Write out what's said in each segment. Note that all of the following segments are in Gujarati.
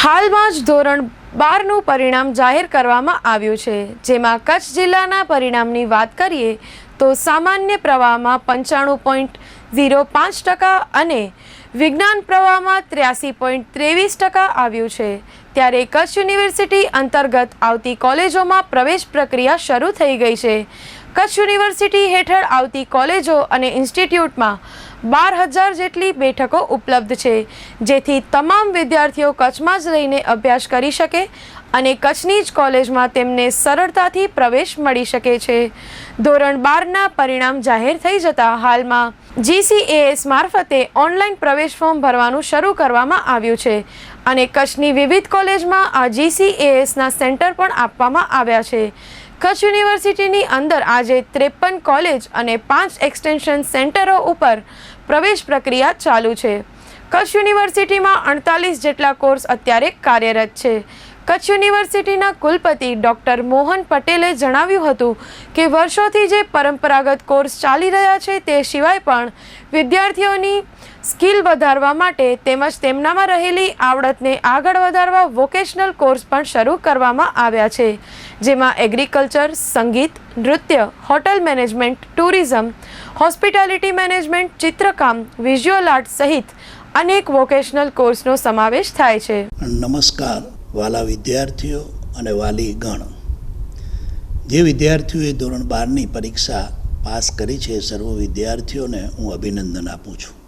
હાલમાં જ ધોરણ બારનું પરિણામ જાહેર કરવામાં આવ્યું છે. જેમાં કચ્છ જિલ્લાના પરિણામની વાત કરીએ તો સામાન્ય પ્રવાહમાં પંચાણું પોઈન્ટ ઝીરો પાંચ ટકા અને વિજ્ઞાન પ્રવાહમાં ત્ર્યાસી પોઈન્ટ ત્રેવીસ ટકા આવ્યું છે. ત્યારે કચ્છ યુનિવર્સિટી અંતર્ગત આવતી કોલેજોમાં પ્રવેશ પ્રક્રિયા શરૂ થઈ ગઈ છે. કચ્છ યુનિવર્સિટી હેઠળ આવતી કોલેજો અને ઇન્સ્ટિટ્યૂટમાં બાર હજાર જેટલી બેઠકો ઉપલબ્ધ છે. જેથી તમામ વિદ્યાર્થીઓ કચ્છમાં જ રહીને અભ્યાસ કરી શકે અને કચ્છની જ કોલેજમાં તેમને સરળતાથી પ્રવેશ મળી શકે છે. ધોરણ બારના પરિણામ જાહેર થઈ જતા હાલમાં જીસીએએસ મારફતે ઓનલાઈન પ્રવેશ ફોર્મ ભરવાનું શરૂ કરવામાં આવ્યું છે. અને કચ્છની વિવિધ કોલેજમાં આ જીસીએએસના સેન્ટર પણ આપવામાં આવ્યા છે. કચ્છ યુનિવર્સિટીની અંદર આજે ત્રેપન કોલેજ અને પાંચ એક્સટેન્શન સેન્ટરો ઉપર પ્રવેશ પ્રક્રિયા ચાલુ છે. કચ્છ યુનિવર્સિટીમાં અડતાલીસ જેટલા કોર્સ અત્યારે કાર્યરત છે. કચ્છ યુનિવર્સિટીના કુલપતિ ડૉક્ટર મોહન પટેલે જણાવ્યું હતું કે વર્ષોથી જે પરંપરાગત કોર્સ ચાલી રહ્યા છે તે સિવાય પણ વિદ્યાર્થીઓની સ્કિલ વધારવા માટે તેમજ તેમનામાં રહેલી આવડતને આગળ વધારવા વોકેશનલ કોર્સ પણ શરૂ કરવામાં આવ્યા છે. જેમાં એગ્રીકલ્ચર સંગીત, નૃત્ય hotel management tourism hospitality management ચિત્રકામ વિઝ્યુઅલ આર્ટ સહિત અનેક વોકેશનલ કોર્સનો સમાવેશ થાય છે. નમસ્કાર, વાલા વિદ્યાર્થીઓ અને વાલી ગણ. જે વિદ્યાર્થીઓએ ધોરણ બારની પરીક્ષા પાસ કરી છે, સર્વ વિદ્યાર્થીઓને હું અભિનંદન આપું છું.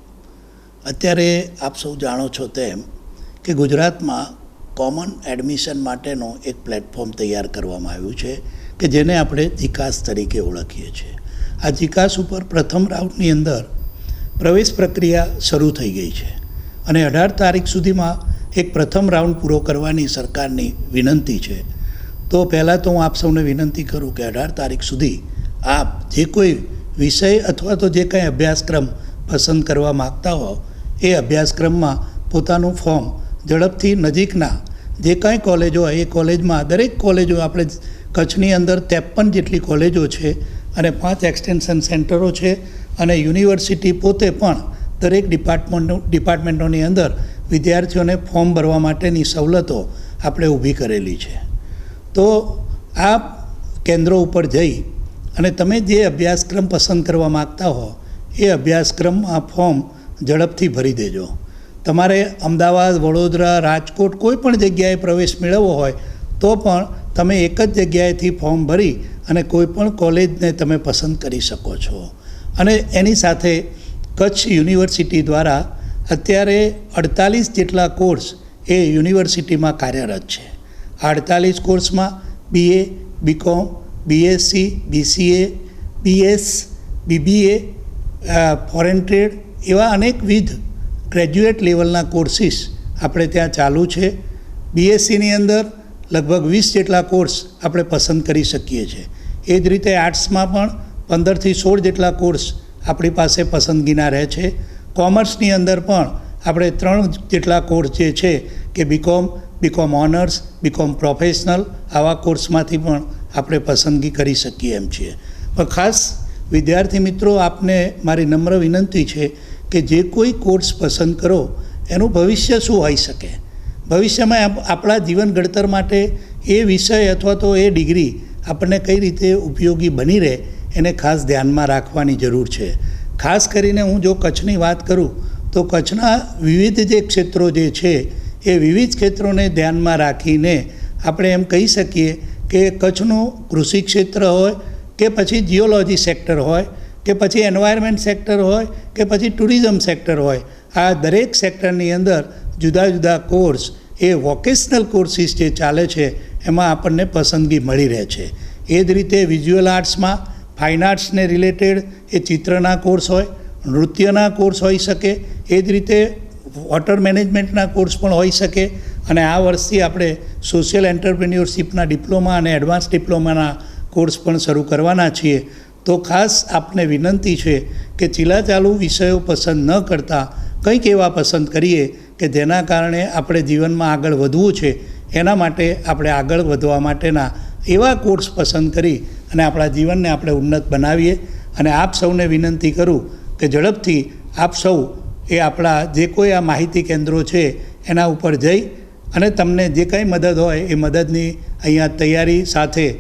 અત્યારે આપ સૌ જાણો છો તેમ કે ગુજરાતમાં કોમન એડમિશન માટેનો એક પ્લેટફોર્મ તૈયાર કરવામાં આવ્યું છે કે જેને આપણે જીકાસ તરીકે ઓળખીએ છીએ. આ જીકાસ ઉપર પ્રથમ રાઉન્ડની અંદર પ્રવેશ પ્રક્રિયા શરૂ થઈ ગઈ છે અને અઢાર તારીખ સુધીમાં એક પ્રથમ રાઉન્ડ પૂરો કરવાની સરકારની વિનંતી છે. તો પહેલાં તો હું આપ સૌને વિનંતી કરું કે અઢાર તારીખ સુધી આપ જે કોઈ વિષય અથવા તો જે કંઈ અભ્યાસક્રમ પસંદ કરવા માગતા હો એ અભ્યાસક્રમમાં પોતાનું ફોર્મ ઝડપથી નજીકના જે કાંઈ કોલેજો હોય, એ કોલેજમાં દરેક કોલેજો આપણે કચ્છની અંદર ત્રેપન જેટલી કોલેજો છે અને પાંચ એક્સટેન્શન સેન્ટરો છે અને યુનિવર્સિટી પોતે પણ દરેક ડિપાર્ટમેન્ટ ડિપાર્ટમેન્ટોની અંદર વિદ્યાર્થીઓને ફોર્મ ભરવા માટેની સવલતો આપણે ઊભી કરેલી છે. તો આ કેન્દ્રો ઉપર જઈ અને તમે જે અભ્યાસક્રમ પસંદ કરવા માગતા હો, એ અભ્યાસક્રમમાં ફોર્મ ઝડપથી ભરી દેજો. તમારે અમદાવાદ, વડોદરા, રાજકોટ કોઈ પણ જગ્યાએ પ્રવેશ મેળવવો હોય, તો પણ તમે એક જ જગ્યાએથી ફોર્મ ભરી અને કોઈ પણ કોલેજને તમે પસંદ કરી શકો છો. અને એની સાથે કચ્છ યુનિવર્સિટી દ્વારા અત્યારે અડતાલીસ જેટલા કોર્સ એ યુનિવર્સિટીમાં કાર્યરત છે. આ અડતાલીસ કોર્સમાં BA BCom BSc BCA BS BBA foreign trade એવા અનેકવિધ ગ્રેજ્યુએટ લેવલના કોર્સિસ આપણે ત્યાં ચાલુ છે. બીએસસીની અંદર લગભગ વીસ જેટલા કોર્સ આપણે પસંદ કરી શકીએ છીએ. એ જ રીતે આર્ટ્સમાં પણ પંદરથી સોળ જેટલા કોર્સ આપણી પાસે પસંદગીના રહે છે. કોમર્સની અંદર પણ આપણે ત્રણ જેટલા કોર્સ જે છે કે BCom BCom honours BCom professional આવા કોર્સમાંથી પણ આપણે પસંદગી કરી શકીએ એમ છીએ. પણ ખાસ વિદ્યાર્થી મિત્રો, આપને મારી નમ્ર વિનંતી છે કે જે કોઈ કોર્સ પસંદ કરો, એનું ભવિષ્ય શું હોઈ શકે? ભવિષ્યમાં આપણા જીવન ઘડતર માટે એ વિષય અથવા તો એ ડિગ્રી આપણને કઈ રીતે ઉપયોગી બની રહે, એને ખાસ ધ્યાનમાં રાખવાની જરૂર છે. ખાસ કરીને હું જો કચ્છની વાત કરું, તો કચ્છના વિવિધ જે ક્ષેત્રો જે છે, એ વિવિધ ક્ષેત્રોને ધ્યાનમાં રાખીને આપણે એમ કહી શકીએ કે કચ્છનું કૃષિ ક્ષેત્ર હોય કે પછી જીઓલોજી સેક્ટર હોય કે પછી એન્વાયરમેન્ટ સેક્ટર હોય કે પછી ટુરિઝમ સેક્ટર હોય, આ દરેક સેક્ટરની અંદર જુદા જુદા કોર્સ એ વોકેશનલ કોર્સિસ જે ચાલે છે, એમાં આપણને પસંદગી મળી રહે છે. એ જ રીતે વિઝ્યુઅલ આર્ટ્સમાં ફાઇન આર્ટ્સને રિલેટેડ એ ચિત્રના કોર્સ હોય, નૃત્યના કોર્સ હોઈ શકે, એ જ રીતે વોટર મેનેજમેન્ટના કોર્સ પણ હોઈ શકે, અને આ વર્ષથી આપણે સોશિયલ એન્ટરપ્રિન્યોરશિપના ડિપ્લોમા અને એડવાન્સ ડિપ્લોમાના કોર્સ પણ શરૂ કરવાના છીએ. તો ખાસ આપને વિનંતી છે કે ચીલાચાલુ વિષયો પસંદ ન કરતાં કંઈક એવા પસંદ કરીએ કે જેના કારણે આપણે જીવનમાં આગળ વધવું છે. એના માટે આપણે આગળ વધવા માટેના એવા કોર્સ પસંદ કરી અને આપણા જીવનને આપણે ઉન્નત બનાવીએ. અને આપ સૌને વિનંતી કરું કે ઝડપથી આપ સૌ એ આપણા જે કોઈ આ માહિતી કેન્દ્રો છે એના ઉપર જઈ અને તમને જે કંઈ મદદ હોય એ મદદની અહીંયા તૈયારી સાથે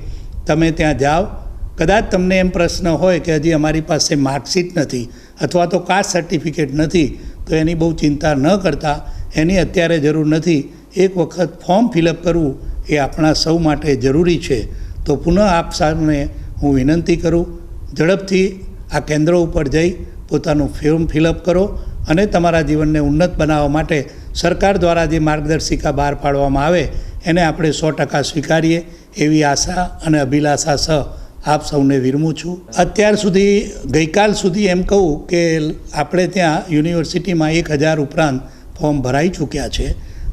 તમે ત્યાં જાઓ. કદાચ તમને એમ પ્રશ્ન હોય કે હજી અમારી પાસે માર્કશીટ નથી અથવા તો કાસ્ટ સર્ટિફિકેટ નથી, તો એની બહુ ચિંતા ન કરતા. એની અત્યારે જરૂર નથી. એક વખત ફોર્મ ફિલઅપ કરવું એ આપણા સૌ માટે જરૂરી છે. તો પુનઃ આપ સામે હું વિનંતી કરું, ઝડપથી આ કેન્દ્રો ઉપર જઈ પોતાનું ફોર્મ ફિલઅપ કરો અને તમારા જીવનને ઉન્નત બનાવવા માટે સરકાર દ્વારા જે માર્ગદર્શિકા બહાર પાડવામાં આવે, એને આપણે સો ટકા સ્વીકારીએ એવી આશા અને અભિલાષા સહ આપ સૌને વિરમું છું. અત્યાર સુધી, ગઈકાલ સુધી એમ કહું કે આપણે ત્યાં યુનિવર્સિટીમાં એક હજાર ઉપરાંત ફોર્મ ભરાઈ ચૂક્યા છે.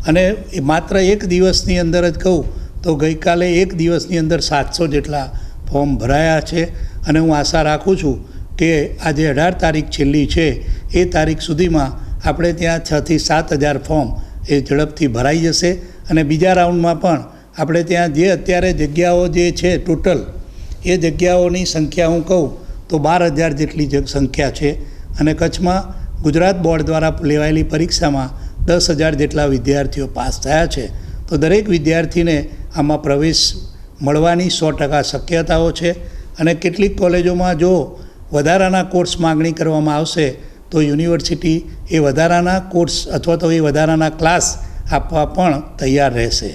અને માત્ર એક દિવસની અંદર જ કહું તો ગઈકાલે એક દિવસની અંદર સાતસો જેટલા ફોર્મ ભરાયા છે. અને હું આશા રાખું છું કે આજે અઢાર તારીખ છેલ્લી છે. એ તારીખ સુધીમાં આપણે ત્યાં છથી સાત હજાર ફોર્મ એ ઝડપથી ભરાઈ જશે. અને બીજા રાઉન્ડમાં પણ આપણે ત્યાં જે અત્યારે જગ્યાઓ જે છે ટોટલ એ જગ્યાઓની સંખ્યા હું કહું તો બાર હજાર જેટલી સંખ્યા છે અને કચ્છમાં ગુજરાત બોર્ડ દ્વારા લેવાયેલી પરીક્ષામાં દસ હજાર જેટલા વિદ્યાર્થીઓ પાસ થયા છે. તો દરેક વિદ્યાર્થીને આમાં પ્રવેશ મળવાની સો ટકા શક્યતાઓ છે અને કેટલીક કોલેજોમાં જો વધારાના કોર્સ માગણી કરવામાં આવશે તો યુનિવર્સિટી એ વધારાના કોર્સ અથવા તો એ વધારાના ક્લાસ આપવા પણ તૈયાર રહેશે.